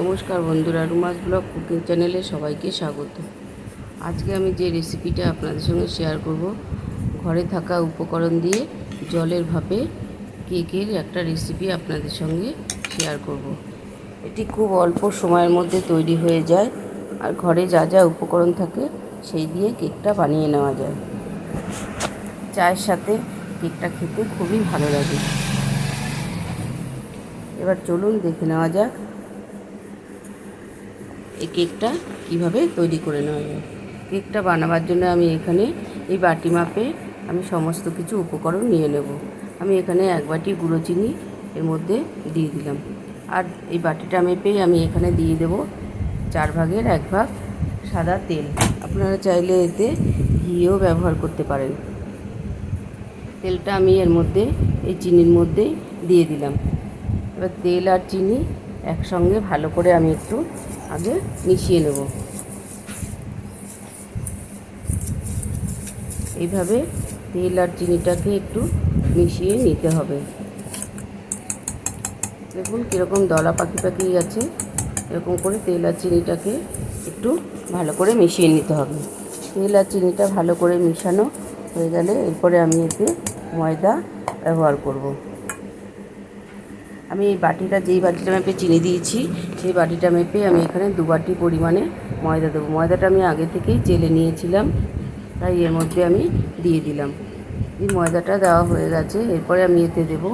নমস্কার বন্ধুরা, রুমাস blog cooking চ্যানেলে সবাইকে স্বাগত। আজকে আমি যে রেসিপিটা আপনাদের সঙ্গে শেয়ার করব, ঘরে থাকা উপকরণ দিয়ে জলের ভাপে কেকের একটা রেসিপি আপনাদের সঙ্গে শেয়ার করব। এটি খুব অল্প সময়ের মধ্যে তৈরি হয়ে যায়, আর ঘরে যা যা উপকরণ থাকে সেই দিয়ে কেকটা বানিয়ে নেওয়া যায়। চায়ের সাথে কেকটা খেতে খুবই ভালো লাগে। এবার চলুন দেখে নেওয়া যাক এই কেকটা কীভাবে তৈরি করে নেওয়া যায়? কেকটা বানাবার জন্য আমি এখানে এই বাটি মাপে আমি সমস্ত কিছু উপকরণ নিয়ে নেব। আমি এখানে এক বাটি গুঁড়ো চিনি এর মধ্যে দিয়ে দিলাম। আর এই বাটিটা মেপে আমি এখানে দিয়ে দেব চার ভাগের এক ভাগ সাদা তেল। আপনারা চাইলে এতে ঘিও ব্যবহার করতে পারেন। তেলটা আমি এর মধ্যে, এই চিনির মধ্যে দিয়ে দিলাম। এবার তেল আর চিনি একসঙ্গে ভালো করে আমি একটু আগে মিশিয়ে নেব। এইভাবে তেল আর চিনিটাকে একটু মিশিয়ে নিতে হবে। দেখুন কীরকম দলা পাখি পাখি আছে। এরকম করে তেল আর চিনিটাকে একটু ভালো করে মিশিয়ে নিতে হবে। তেল আর চিনিটা ভালো করে মিশানো হয়ে গেলে এরপরে আমি এতে ময়দা ব্যবহার করব। আমি এই বাটিটা যেই বাটিটা মেপে চিনি দিয়েছি, সেই বাটিটা মেপে আমি এখানে দু বাটি পরিমাণে ময়দা দেবো। ময়দাটা আমি আগে থেকেই চেলে নিয়েছিলাম, তাই এর মধ্যে আমি দিয়ে দিলাম। এই ময়দাটা দেওয়া হয়ে গেছে, এরপরে আমি এতে দেব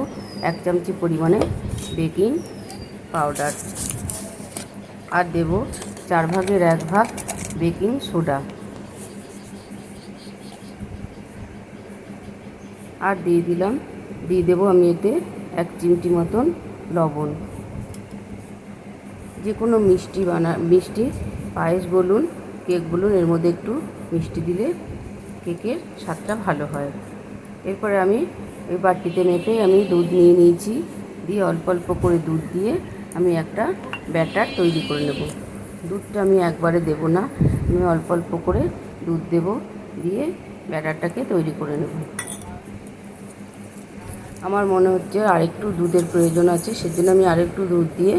এক চামচি পরিমাণে বেকিং পাউডার। আর দেব চার ভাগের এক ভাগ বেকিং সোডা। আর দিয়ে দিলাম, দিয়ে দেবো আমি এতে এক চিমটি মতন লবণ। যে কোনো মিষ্টি বানা, মিষ্টি, পায়েস বলুন, কেক বলুন, এর মধ্যে একটু মিষ্টি দিলে কেকের স্বাদটা ভালো হয়। এরপরে আমি ওই বাটিতে মেপে আমি দুধ নিয়ে নিয়েছি। দিয়ে অল্প অল্প করে দুধ দিয়ে আমি একটা ব্যাটার তৈরি করে নেব। দুধটা আমি একবারে দেব না, আমি অল্প অল্প করে দুধ দেব। দিয়ে ব্যাটারটাকে তৈরি করে নেব। আমার মনে হচ্ছে আরেকটু দুধের প্রয়োজন আছে, সেজন্য আমি আরেকটু দুধ দিয়ে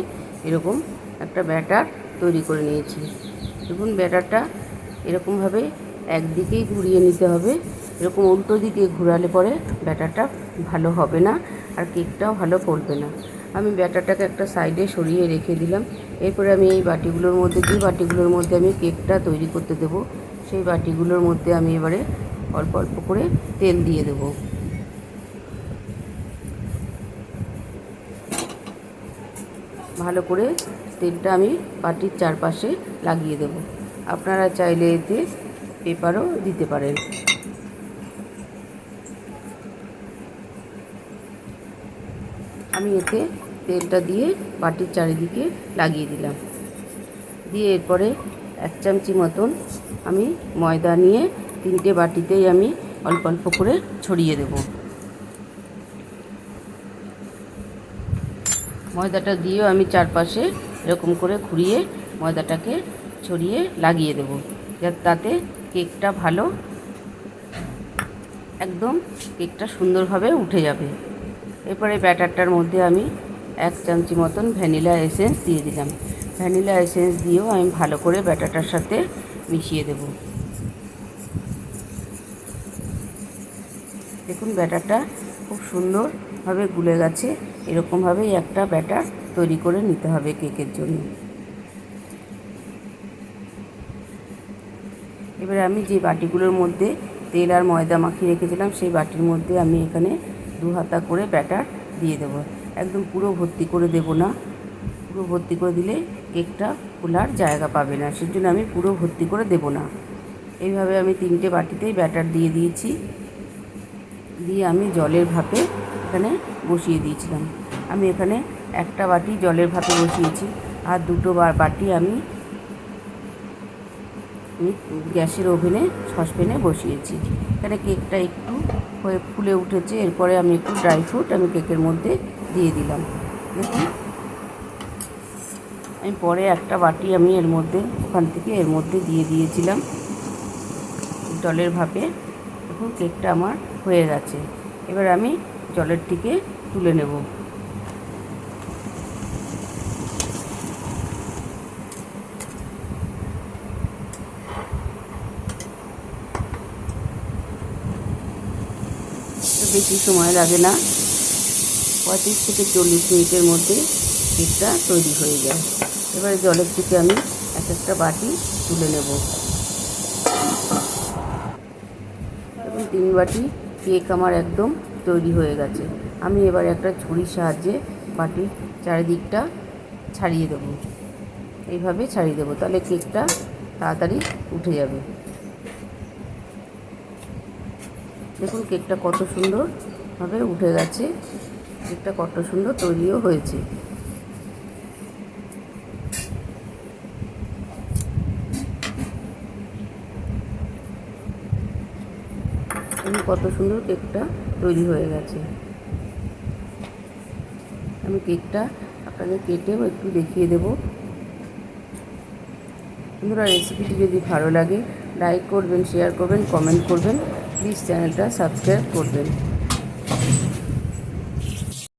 এরকম একটা ব্যাটার তৈরি করে নিয়েছি। দেখুন, ব্যাটারটা এরকমভাবে একদিকেই ঘুরিয়ে নিতে হবে, এরকম উল্টো দিকে ঘুরালে পরে ব্যাটারটা ভালো হবে না আর কেকটাও ভালো পড়বে না। আমি ব্যাটারটাকে একটা সাইডে সরিয়ে রেখে দিলাম, এরপরে আমি এই বাটিগুলোর মধ্যে, যে বাটিগুলোর মধ্যে আমি কেকটা তৈরি করতে দেবো, সেই বাটিগুলোর মধ্যে আমি এবারে অল্প অল্প করে তেল দিয়ে দেবো। ভালো করে তেলটা আমি বাটির চারপাশে লাগিয়ে দেব। আপনারা চাইলে এতে পেপারও দিতে পারেন। আমি এতে তেলটা দিয়ে বাটির চারিদিকে লাগিয়ে দিলাম। দিয়ে এরপরে এক চামচি মতন আমি ময়দা নিয়ে তিনটে বাটিতেই আমি অল্প অল্প করে ছড়িয়ে দেবো। ময়দাটা দিয়েও আমি চারপাশে এরকম করে ঘুরিয়ে ময়দাটাকে ছড়িয়ে লাগিয়ে দেব। তাতে কেকটা ভালো, একদম কেকটা সুন্দরভাবে উঠে যাবে। এরপরে ব্যাটারটার মধ্যে আমি এক চামচি মতন ভ্যানিলা এসেন্স দিয়ে দিলাম। ভ্যানিলা এসেন্স দিয়েও আমি ভালো করে ব্যাটারটার সাথে মিশিয়ে দেব। দেখুন ব্যাটারটা খুব সুন্দরভাবে গুলে গেছে। এরকমভাবেই একটা ব্যাটার তৈরি করে নিতে হবে কেকের জন্য। এবারে আমি যে বাটিগুলোর মধ্যে তেল আর ময়দা মাখিয়ে রেখেছিলাম, সেই বাটির মধ্যে আমি এখানে দু হাতা করে ব্যাটার দিয়ে দেবো। একদম পুরো ভর্তি করে দেব না। পুরো ভর্তি করে দিলে কেকটা খোলার জায়গা পাবে না, সেজন্য আমি পুরো ভর্তি করে দেব না। এইভাবে আমি তিনটে বাটিতেই ব্যাটার দিয়ে দিয়েছি। দিয়ে আমি জলের ভাপে এখানে বসিয়ে দিয়েছিলাম। আমি এখানে একটা বাটি জলের ভাপে বসিয়েছি আর দুটো বাটি আমি গ্যাসের ওভেনে, সসপ্যানে বসিয়েছি। এখানে কেকটা একটু হয়ে ফুলে উঠেছে, এরপরে আমি একটু ড্রাই ফ্রুট আমি কেকের মধ্যে দিয়ে দিলাম। দেখুন। আমি পরে একটা বাটি আমি এর মধ্যে, ওখান থেকে এর মধ্যে দিয়ে দিয়েছিলাম। জলের ভাপে। দেখুন, কেকটা আমার হয়ে গেছে। এবার আমি জলের থেকে তুলে নেব। বেশি সময় লাগে না। পঁয়ত্রিশ থেকে চল্লিশ মিনিটের মধ্যে কেকটা তৈরি হয়ে যায়। এবারে জলের থেকে আমি এক একটা বাটি তুলে নেব। এবং তিন বাটি কেক আমার একদম তৈরি হয়ে গেছে। আমি এবার একটা ছুরির সাহায্যে বাটির চারিদিকটা ছাড়িয়ে দেবো। এইভাবে ছাড়িয়ে দেবো। তাহলে কেকটা তাড়াতাড়ি উঠে যাবে। দেখুন কেকটা কত সুন্দরভাবে উঠে গেছে। কেকটা কত সুন্দর তৈরিও হয়েছে। দেখুন কত সুন্দর কেকটা তৈরি হয়ে গেছে। আমি কেকটা আপনাদের কেটেও একটু দেখিয়ে দেব। বন্ধুরা, রেসিপিটি যদি ভালো লাগে, লাইক করবেন, শেয়ার করবেন, কমেন্ট করবেন, প্লিজ চ্যানেলটা সাবস্ক্রাইব করবেন।